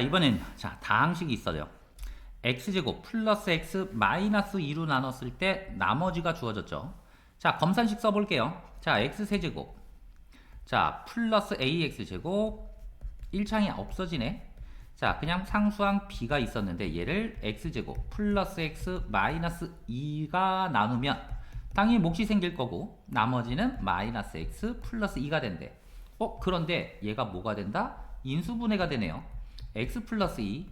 이번엔 자 다항식이 있어요. x제곱 플러스 x 마이너스 2로 나눴을 때 나머지가 주어졌죠. 자 검산식 써볼게요. 자 x세제곱 자 플러스 ax제곱 1창이 없어지네. 자 그냥 상수항 b가 있었는데 얘를 x제곱 플러스 x 마이너스 2가 나누면 당연히 몫이 생길 거고 나머지는 마이너스 x 플러스 2가 된대. 어 그런데 얘가 뭐가 된다? 인수분해가 되네요. X 플러스 2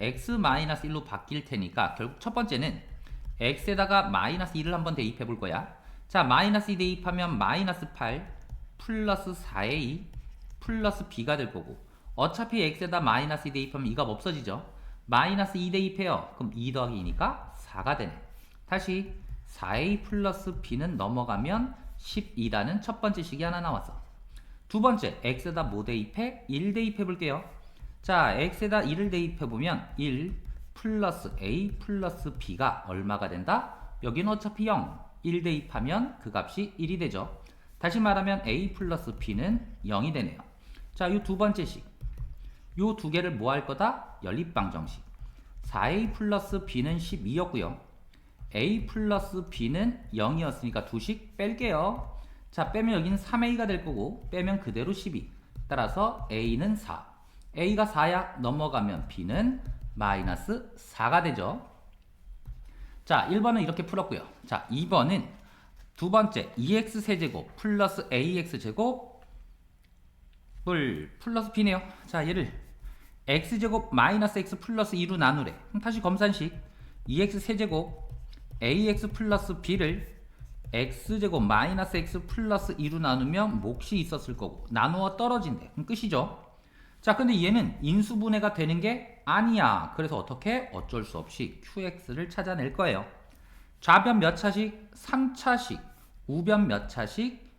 x 마이너스 1로 바뀔 테니까 결국 첫 번째는 x에다가 마이너스 2를 한번 대입해 볼 거야. 자 마이너스 2 대입하면 마이너스 8 플러스 4의 2 플러스 b가 될 거고 어차피 x에다 마이너스 2 대입하면 2가 없어지죠. 마이너스 2 대입해요. 그럼 2 더하기 2니까 4가 되네. 다시 4a 플러스 b는 넘어가면 12라는 첫 번째 식이 하나 나왔어. 두 번째, x에다 뭐 대입해? 1 대입해 볼게요. 자, x에다 1을 대입해 보면 1 플러스 a 플러스 b가 얼마가 된다? 여기는 어차피 0. 1 대입하면 그 값이 1이 되죠. 다시 말하면 a 플러스 b는 0이 되네요. 자, 이 두 번째 식. 요두 개를 뭐 할 거다? 연립방정식. 4a 플러스 b는 12였고요. a 플러스 b는 0이었으니까 두 식 뺄게요. 자, 빼면 여기는 3a가 될 거고 빼면 그대로 12. 따라서 a는 4. A가 4야 넘어가면 b는 마이너스 4가 되죠. 자, 1번은 이렇게 풀었고요. 자, 2번은 두 번째 2x 세제곱 플러스 ax 제곱 을 플러스 b네요. 자, 얘를 x제곱 마이너스 x 플러스 2로 나누래. 그럼 다시 검산식 2x 세제곱 ax 플러스 b를 x제곱 마이너스 x 플러스 2로 나누면 몫이 있었을 거고 나누어 떨어진대. 그럼 끝이죠. 자, 근데 얘는 인수분해가 되는 게 아니야. 그래서 어떻게? 어쩔 수 없이 qx를 찾아낼 거예요. 좌변 몇 차식? 3차식. 우변 몇 차식?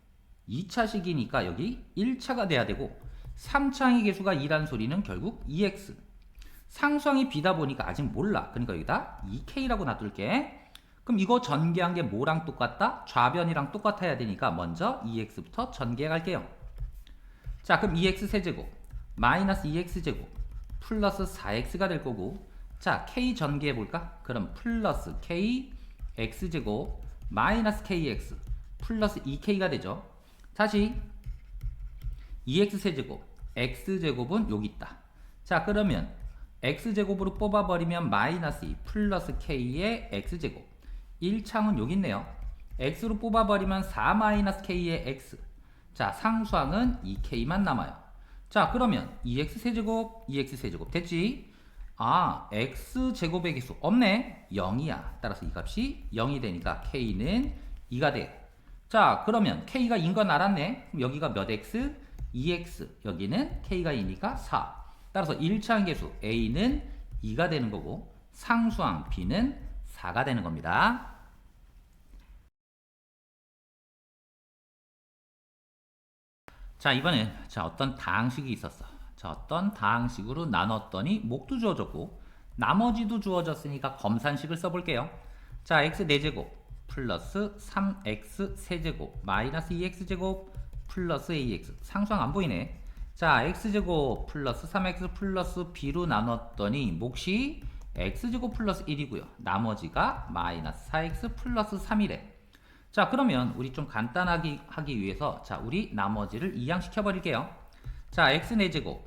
2차식이니까 여기 1차가 돼야 되고 3차항의 개수가 2란 소리는 결국 2x. 상수항이 b다 보니까 아직 몰라. 그러니까 여기다 2k라고 놔둘게. 그럼 이거 전개한 게 뭐랑 똑같다? 좌변이랑 똑같아야 되니까 먼저 2x부터 전개해 갈게요. 자, 그럼 2x 세제곱 마이너스 2x 제곱 플러스 4x가 될 거고 자, k 전개해 볼까? 그럼 플러스 k x 제곱 마이너스 kx 플러스 2k가 되죠. 다시 2x 세제곱 x 제곱은 여기 있다. 자, 그러면 x 제곱으로 뽑아 버리면 마이너스 2 플러스 k의 x 제곱 1창은 여기 있네요. x로 뽑아 버리면 4 마이너스 k의 x. 자, 상수항은 2k만 남아요. 자, 그러면 2x 세제곱, 2x 세제곱 됐지? 아, x 제곱의 개수 없네. 0이야. 따라서 이 값이 0이 되니까 k는 2가 돼. 자, 그러면 k가 2인 건 알았네. 그럼 여기가 몇 x? 2x. 여기는 k가 2니까 4. 따라서 1차항 개수 a는 2가 되는 거고 상수항 b는 4가 되는 겁니다. 자, 이번엔 자, 어떤 다항식이 있었어. 자, 어떤 다항식으로 나눴더니 목도 주어졌고 나머지도 주어졌으니까 검산식을 써볼게요. 자, x 4제곱 플러스 3x 세제곱 마이너스 2x제곱 플러스 ax 상수항 안 보이네. 자, x제곱 플러스 3x 플러스 b로 나눴더니 몫이 x제곱 플러스 1이고요. 나머지가 마이너스 4x 플러스 3이래. 자, 그러면 우리 좀 간단하게 하기 위해서 자, 우리 나머지를 이항시켜 버릴게요. 자, x 4제곱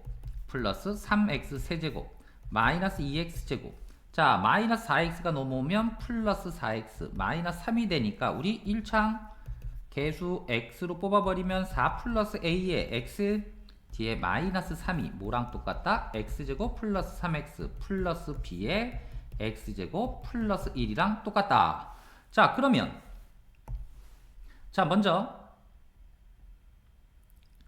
플러스 3x 세제곱 마이너스 2x 제곱 자, 마이너스 4x가 넘어오면 플러스 4x 마이너스 3이 되니까 우리 1창 개수 x로 뽑아버리면 4 플러스 a의 x 뒤에 마이너스 3이 뭐랑 똑같다? x제곱 플러스 3x 플러스 b의 x제곱 플러스 1이랑 똑같다. 자, 그러면 자, 먼저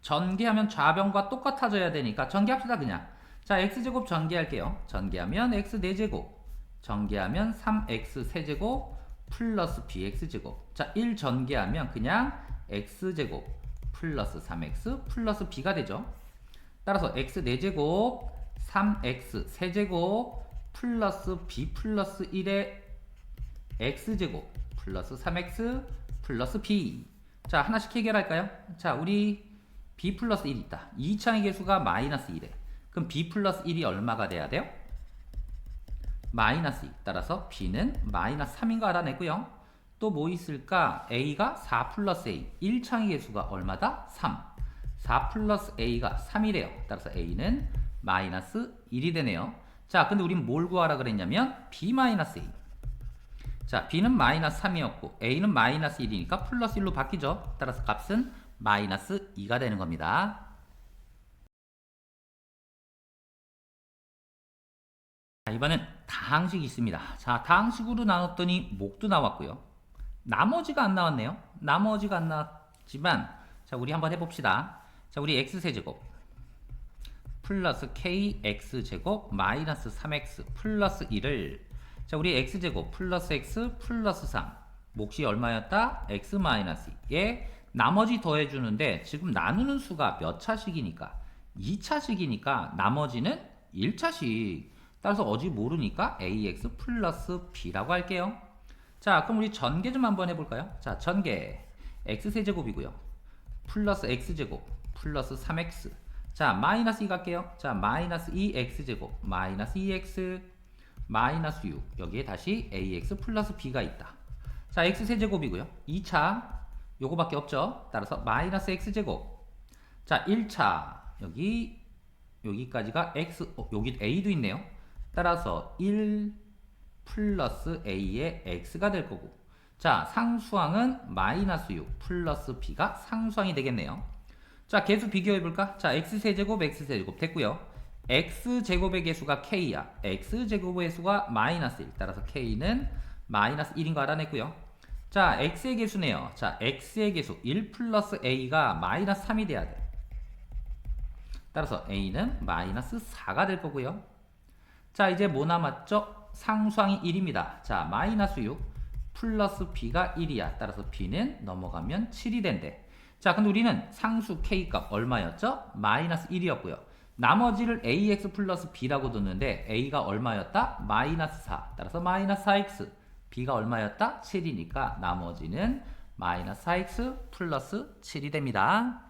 전개하면 좌변과 똑같아져야 되니까 전개합시다 그냥. 자, x제곱 전개할게요. 전개하면 x 4제곱 전개하면 3x 세제곱 플러스 bx제곱 자, 1 전개하면 그냥 x제곱 플러스 3x 플러스 b가 되죠. 따라서 x 4제곱 3x 세제곱 플러스 b 플러스 1의 x제곱 플러스 3x 플러스 b 자 하나씩 해결할까요? 자 우리 b 플러스 1 있다 2창의 개수가 마이너스 1에 그럼 b 플러스 1이 얼마가 돼야 돼요? 마이너스 2. 따라서 b는 마이너스 3인 거 알아냈고요. 또 뭐 있을까? a가 4 플러스 a. 1창의 개수가 얼마다? 3. 4 플러스 a가 3이래요. 따라서 a는 마이너스 1이 되네요. 자, 근데 우린 뭘 구하라 그랬냐면 b 마이너스 a. 자, b는 마이너스 3이었고 a는 마이너스 1이니까 플러스 1로 바뀌죠. 따라서 값은 마이너스 2가 되는 겁니다. 자, 이번엔 다항식이 있습니다. 자, 다항식으로 나눴더니 목도 나왔고요. 나머지가 안 나왔네요. 나머지가 안 나왔지만 자, 우리 한번 해봅시다. 자, 우리 x세제곱 플러스 kx제곱 마이너스 3x 플러스 1을 자, 우리 x제곱 플러스 x 플러스 3 몫이 얼마였다? x 마이너스 2에 나머지 더해주는데 지금 나누는 수가 몇 차식이니까? 2차식이니까 나머지는 1차식. 따라서 어지 모르니까 ax 플러스 b라고 할게요. 자 그럼 우리 전개 좀 한번 해볼까요? 자 전개. x세제곱이고요. 플러스 x제곱 플러스 3x 자 마이너스 2 갈게요. 자 마이너스 2x제곱 마이너스 2x 마이너스 6 여기에 다시 ax 플러스 b가 있다. 자 x세제곱이고요. 2차 요거밖에 없죠? 따라서 마이너스 x제곱. 자 1차. 여기 여기까지가 x 어, 여기 a도 있네요. 따라서 1 플러스 a의 x가 될 거고. 자 상수항은 마이너스 6 플러스 b가 상수항이 되겠네요. 자 개수 비교해 볼까? 자 x세제곱 x세제곱 됐고요 x제곱의 개수가 k야 x제곱의 수가 마이너스 1 따라서 k는 마이너스 1인 거 알아냈고요 자 x의 개수네요 자 x의 개수 1 플러스 a가 마이너스 3이 돼야 돼 따라서 a는 마이너스 4가 될 거고요 자 이제 뭐 남았죠? 상수항이 1입니다. 자 마이너스 6 플러스 b가 1이야. 따라서 b는 넘어가면 7이 된대. 자 근데 우리는 상수 k값 얼마였죠? 마이너스 1이었고요. 나머지를 ax 플러스 b라고 뒀는데 a가 얼마였다? 마이너스 4. 따라서 마이너스 4x b가 얼마였다? 7이니까 나머지는 마이너스 4x 플러스 7이 됩니다.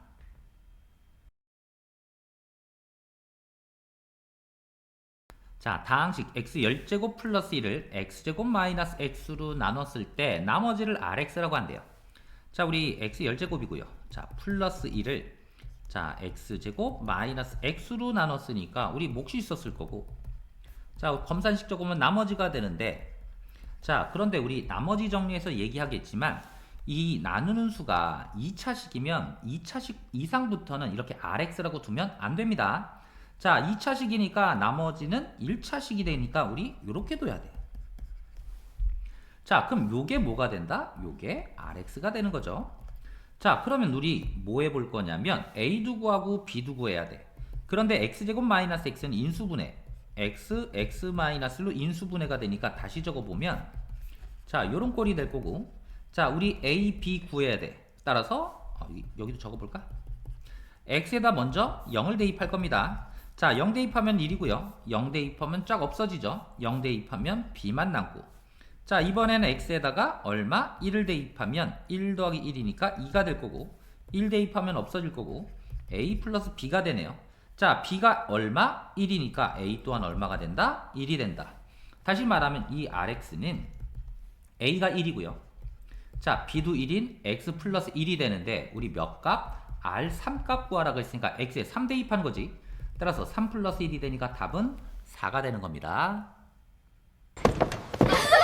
자, 다항식 x 10제곱 플러스 1을 x제곱 마이너스 x로 나눴을 때 나머지를 rx라고 한대요. 자, 우리 x 10제곱이고요. 자, 플러스 1을 자, x제곱 마이너스 x로 나눴으니까 우리 몫이 있었을 거고 자, 검산식 적으면 나머지가 되는데 자, 그런데 우리 나머지 정리해서 얘기하겠지만 이 나누는 수가 2차식이면 2차식 이상부터는 이렇게 rx라고 두면 안 됩니다. 자, 2차식이니까 나머지는 1차식이 되니까 우리 이렇게 둬야 돼. 자, 그럼 요게 뭐가 된다? 요게 RX가 되는 거죠. 자, 그러면 우리 뭐 해볼 거냐면 A도 구하고 B도 구해야 돼. 그런데 X제곱 마이너스 X는 인수분해. X, X 마이너스로 인수분해가 되니까 다시 적어보면 자, 요런 꼴이 될 거고 자, 우리 A, B 구해야 돼. 따라서 어, 여기, 여기도 적어볼까? X에다 먼저 0을 대입할 겁니다. 자, 0 대입하면 1이고요. 0 대입하면 쫙 없어지죠. 0 대입하면 b만 남고. 자, 이번에는 x에다가 얼마? 1을 대입하면 1 더하기 1이니까 2가 될 거고 1 대입하면 없어질 거고 a 플러스 b가 되네요. 자, b가 얼마? 1이니까 a 또한 얼마가 된다? 1이 된다. 다시 말하면 이 rx는 a가 1이고요. 자, b도 1인 x 플러스 1이 되는데 우리 몇 값? r 3값 구하라고 했으니까 x에 3 대입하는 거지. 따라서 3 플러스 1이 되니까 답은 4가 되는 겁니다.